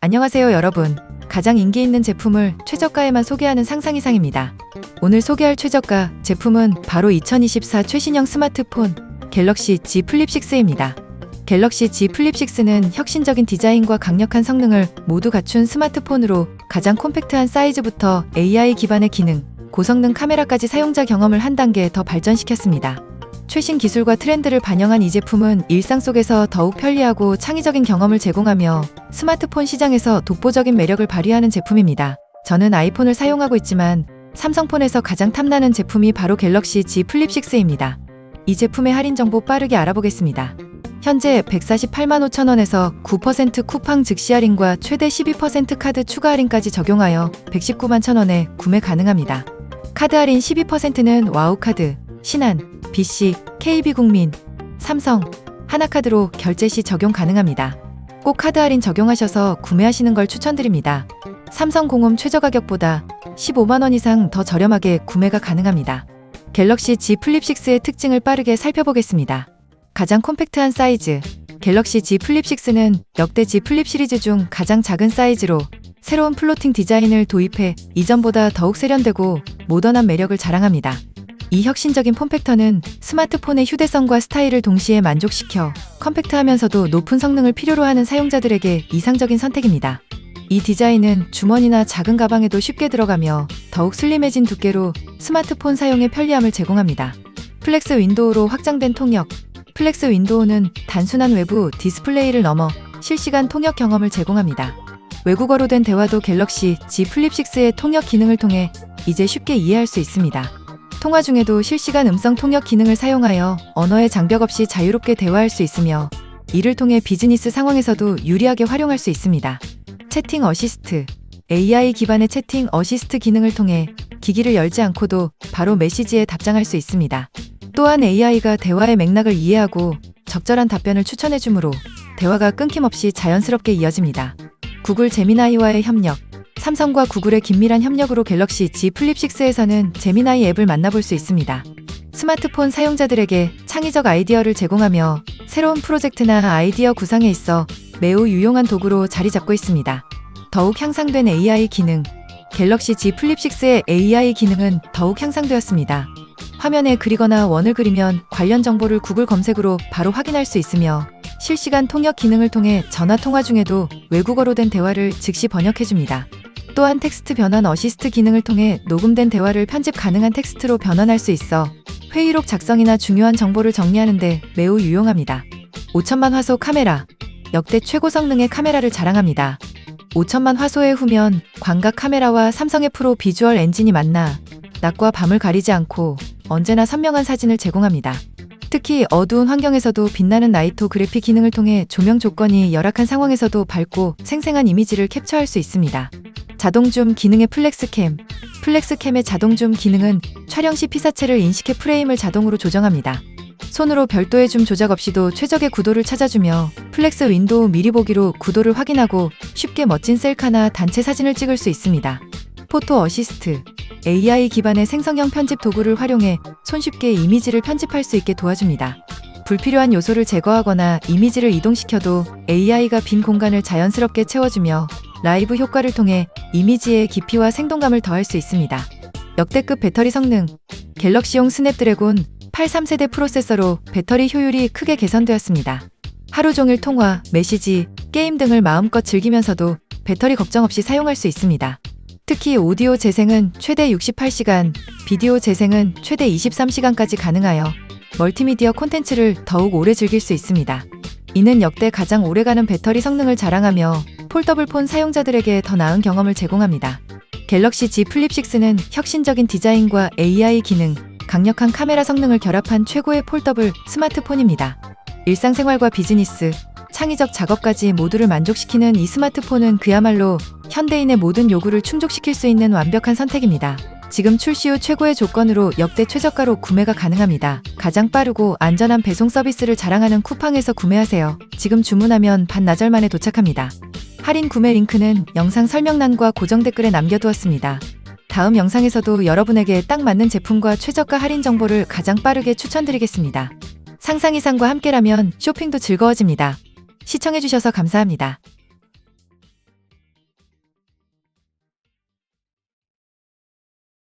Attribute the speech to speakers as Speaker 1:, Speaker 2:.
Speaker 1: 안녕하세요 여러분. 가장 인기 있는 제품을 최저가에만 소개하는 상상 이상입니다. 오늘 소개할 최저가 제품은 바로 2024 최신형 스마트폰 갤럭시 Z 플립 6입니다. 갤럭시 Z 플립 6는 혁신적인 디자인과 강력한 성능을 모두 갖춘 스마트폰으로 가장 콤팩트한 사이즈부터 AI 기반의 기능, 고성능 카메라까지 사용자 경험을 한 단계 더 발전시켰습니다. 최신 기술과 트렌드를 반영한 이 제품은 일상 속에서 더욱 편리하고 창의적인 경험을 제공하며 스마트폰 시장에서 독보적인 매력을 발휘하는 제품입니다. 저는 아이폰을 사용하고 있지만 삼성폰에서 가장 탐나는 제품이 바로 갤럭시 Z 플립 6입니다. 이 제품의 할인 정보 빠르게 알아보겠습니다. 현재 148만 5천 원에서 9% 쿠팡 즉시 할인과 최대 12% 카드 추가 할인까지 적용하여 119만 천 원에 구매 가능합니다. 카드 할인 12%는 와우 카드, 신한, BC, KB국민, 삼성, 하나카드로 결제 시 적용 가능합니다. 꼭 카드 할인 적용하셔서 구매하시는 걸 추천드립니다. 삼성공홈 최저 가격보다 15만 원 이상 더 저렴하게 구매가 가능합니다. 갤럭시 Z 플립 6의 특징을 빠르게 살펴보겠습니다. 가장 콤팩트한 사이즈. 갤럭시 Z 플립 6는 역대 Z 플립 시리즈 중 가장 작은 사이즈로 새로운 플로팅 디자인을 도입해 이전보다 더욱 세련되고 모던한 매력을 자랑합니다. 이 혁신적인 폼팩터는 스마트폰의 휴대성과 스타일을 동시에 만족시켜 컴팩트하면서도 높은 성능을 필요로 하는 사용자들에게 이상적인 선택입니다. 이 디자인은 주머니나 작은 가방에도 쉽게 들어가며 더욱 슬림해진 두께로 스마트폰 사용에 편리함을 제공합니다. 플렉스 윈도우로 확장된 통역. 플렉스 윈도우는 단순한 외부 디스플레이를 넘어 실시간 통역 경험을 제공합니다. 외국어로 된 대화도 갤럭시 Z 플립 6의 통역 기능을 통해 이제 쉽게 이해할 수 있습니다. 통화 중에도 실시간 음성 통역 기능을 사용하여 언어의 장벽 없이 자유롭게 대화할 수 있으며 이를 통해 비즈니스 상황에서도 유리하게 활용할 수 있습니다. 채팅 어시스트 AI 기반의 채팅 어시스트 기능을 통해 기기를 열지 않고도 바로 메시지에 답장할 수 있습니다. 또한 AI가 대화의 맥락을 이해하고 적절한 답변을 추천해 주므로 대화가 끊김없이 자연스럽게 이어집니다. 구글 제미나이와의 협력 삼성과 구글의 긴밀한 협력으로 갤럭시 Z 플립 6에서는 제미나이 앱을 만나볼 수 있습니다. 스마트폰 사용자들에게 창의적 아이디어를 제공하며 새로운 프로젝트나 아이디어 구상에 있어 매우 유용한 도구로 자리 잡고 있습니다. 더욱 향상된 AI 기능. 갤럭시 Z 플립 6의 AI 기능은 더욱 향상되었습니다. 화면에 그리거나 원을 그리면 관련 정보를 구글 검색으로 바로 확인할 수 있으며 실시간 통역 기능을 통해 전화 통화 중에도 외국어로 된 대화를 즉시 번역해줍니다. 또한 텍스트 변환 어시스트 기능을 통해 녹음된 대화를 편집 가능한 텍스트로 변환할 수 있어 회의록 작성이나 중요한 정보를 정리하는데 매우 유용합니다. 5천만 화소 카메라. 역대 최고 성능의 카메라를 자랑합니다. 5천만 화소의 후면 광각 카메라와 삼성 의 프로 비주얼 엔진이 만나 낮과 밤을 가리지 않고 언제나 선명한 사진을 제공합니다. 특히 어두운 환경에서도 빛나는 나이토 그래픽 기능을 통해 조명 조건이 열악한 상황에서도 밝고 생생한 이미지를 캡처할 수 있습니다. 자동 줌 기능의 플렉스캠. 플렉스캠의 자동 줌 기능은 촬영 시 피사체를 인식해 프레임을 자동으로 조정합니다. 손으로 별도의 줌 조작 없이도 최적의 구도를 찾아주며 플렉스 윈도우 미리 보기로 구도를 확인하고 쉽게 멋진 셀카나 단체 사진을 찍을 수 있습니다. 포토 어시스트. AI 기반의 생성형 편집 도구를 활용해 손쉽게 이미지를 편집할 수 있게 도와줍니다. 불필요한 요소를 제거하거나 이미지를 이동시켜도 AI가 빈 공간을 자연스럽게 채워주며 라이브 효과를 통해 이미지의 깊이와 생동감을 더할 수 있습니다. 역대급 배터리 성능. 갤럭시용 스냅드래곤 83세대 프로세서로 배터리 효율이 크게 개선되었습니다. 하루 종일 통화, 메시지, 게임 등을 마음껏 즐기면서도 배터리 걱정 없이 사용할 수 있습니다. 특히 오디오 재생은 최대 68시간, 비디오 재생은 최대 23시간까지 가능하여 멀티미디어 콘텐츠를 더욱 오래 즐길 수 있습니다. 이는 역대 가장 오래가는 배터리 성능을 자랑하며 폴더블 폰 사용자들에게 더 나은 경험을 제공합니다. 갤럭시 Z 플립 6는 혁신적인 디자인과 AI 기능, 강력한 카메라 성능을 결합한 최고의 폴더블 스마트폰입니다. 일상생활과 비즈니스, 창의적 작업까지 모두를 만족시키는 이 스마트폰은 그야말로 현대인의 모든 요구를 충족시킬 수 있는 완벽한 선택입니다. 지금 출시 후 최고의 조건으로 역대 최저가로 구매가 가능합니다. 가장 빠르고 안전한 배송 서비스를 자랑하는 쿠팡에서 구매하세요. 지금 주문하면 반나절 만에 도착합니다. 할인 구매 링크는 영상 설명란과 고정 댓글에 남겨두었습니다. 다음 영상에서도 여러분에게 딱 맞는 제품과 최저가 할인 정보를 가장 빠르게 추천드리겠습니다. 상상 이상과 함께라면 쇼핑도 즐거워집니다. 시청해주셔서 감사합니다.